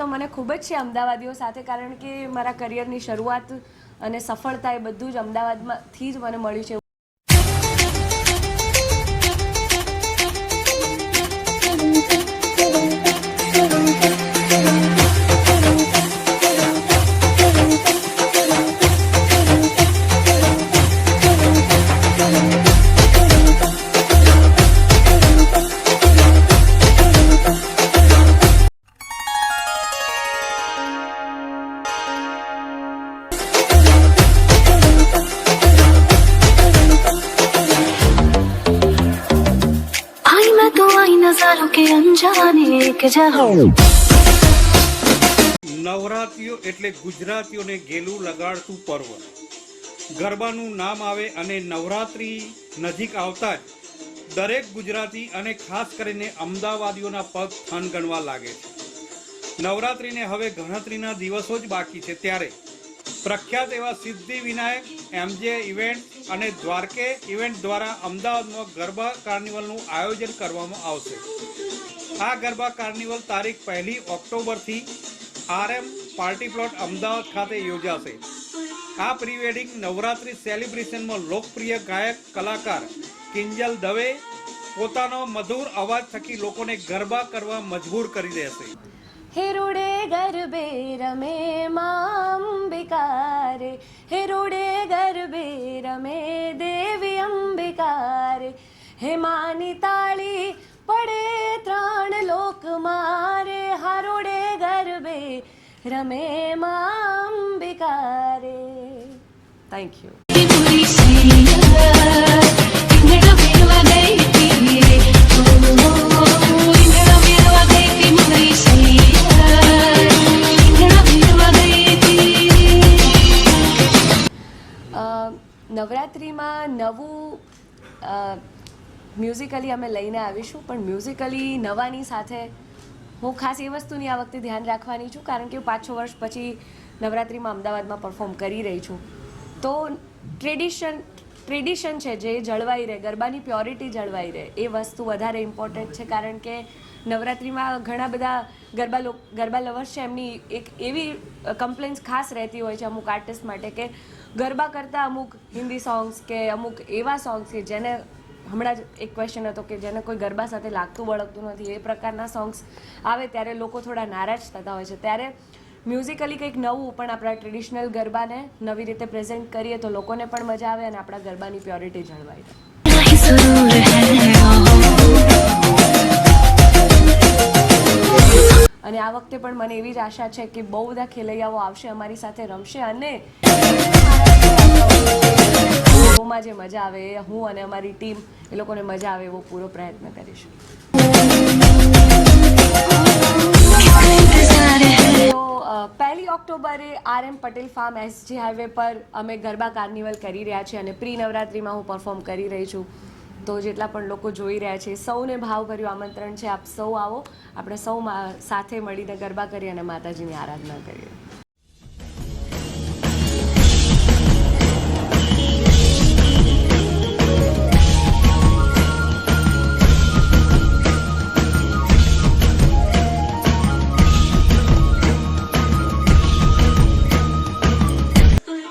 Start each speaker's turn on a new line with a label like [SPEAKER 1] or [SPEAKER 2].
[SPEAKER 1] તો મને ખૂબ જ છે અમદાવાદીઓ સાથે, કારણ કે મારા કરિયરની શરૂઆત અને સફળતા એ બધું જ અમદાવાદમાંથી જ મને મળ્યું છે.
[SPEAKER 2] ચાલો કે
[SPEAKER 3] નવરાત્રીઓ એટલે ગુજરાતીઓને ગેલું લગાડતું પર્વ. ગરબાનું નામ આવે અને નવરાત્રી નજીક આવતા જ દરેક ગુજરાતી અને ખાસ કરીને અમદાવાદીઓના પગ થન ગણવા લાગે છે. નવરાત્રીને હવે ગણતરીના દિવસો જ બાકી છે ત્યારે પ્રખ્યાત એવા સિદ્ધિ વિનાયક એમજે ઇવેન્ટ અને દ્વારકે ઇવેન્ટ દ્વારા અમદાવાદમાં ગરબા કાર્નિવલનું આયોજન કરવામાં આવશે. આ ગરબા કાર્નિવલ તારીખ પહેલી ઓક્ટોબરથી આરએમ પાર્ટી પ્લોટ અમદાવાદ ખાતે યોજાશે. આ પ્રી વેડિંગ નવરાત્રી સેલિબ્રેશનમાં લોકપ્રિય ગાયક, કલાકાર કિંજલ દવે પોતાનો મધુર અવાજ થકી લોકોને ગરબા કરવા મજબૂર કરી દેશે.
[SPEAKER 1] હેરુડે ગરબે રમે અંબિકારે. હેરુડે ગરબે રમે દેવી અંબિકારે. હે માની તાળી પડે ત્રણ લોક મારે. હારોડે ગરબે રમે અંબિકારે. થેન્ક યુ નવરાત્રિમાં નવું મ્યુઝિકલી અમે લઈને આવીશું, પણ મ્યુઝિકલી નવાની સાથે હું ખાસ એ વસ્તુની આ વખતે ધ્યાન રાખવાની છું, કારણ કે પાંચ છ વર્ષ પછી નવરાત્રિમાં અમદાવાદમાં પરફોર્મ કરી રહી છું. તો ટ્રેડિશન ટ્રેડિશન છે જે જળવાઈ રહે, ગરબાની પ્યોરિટી જળવાઈ રહે, એ વસ્તુ વધારે ઇમ્પોર્ટન્ટ છે. કારણ કે નવરાત્રિમાં ઘણા બધા ગરબા ગરબા લવર્સ છે, એમની એક એવી કમ્પ્લેન્સ ખાસ રહેતી હોય છે અમુક આર્ટિસ્ટ માટે કે ગરબા કરતાં અમુક હિન્દી સોંગ્સ કે અમુક એવા સોંગ્સ કે જેને હમણાં જ એક ક્વેશ્ચન હતો કે જેને કોઈ ગરબા સાથે લાગતું વળગતું નથી, એ પ્રકારના સોંગ્સ આવે ત્યારે લોકો થોડા નારાજ થતા હોય છે. ત્યારે મ્યુઝિકલી કંઈક નવું, પણ આપણા ટ્રેડિશનલ ગરબાને નવી રીતે પ્રેઝન્ટ કરીએ તો લોકોને પણ મજા આવે અને આપણા ગરબાની પ્યોરિટી
[SPEAKER 2] જળવાય.
[SPEAKER 1] અને આ વખતે પણ મને એવી જ આશા છે કે બહુ બધા ખેલૈયાઓ આવશે અમારી સાથે, રમશે અને શોમાં જે મજા આવે હું અને અમારી ટીમ એ લોકોને મજા આવે એવો પૂરો પ્રયત્ન કરીશું. ઓક્ટોબરે R M Patel farm SG highway પર અમે ગરબા કાર્નિવલ કરી રહ્યા છીએ અને પ્રી નવરાત્રિમાં હું પરફોર્મ કરી રહી છું. તો જેટલા પણ લોકો જોઈ રહ્યા છે, સૌને ભાવભર્યું આમંત્રણ છે. આપ સૌ આવો. આપણે સૌ સાથે મળીને ગરબા કરીએ અને માતાજીની આરાધના કરીએ.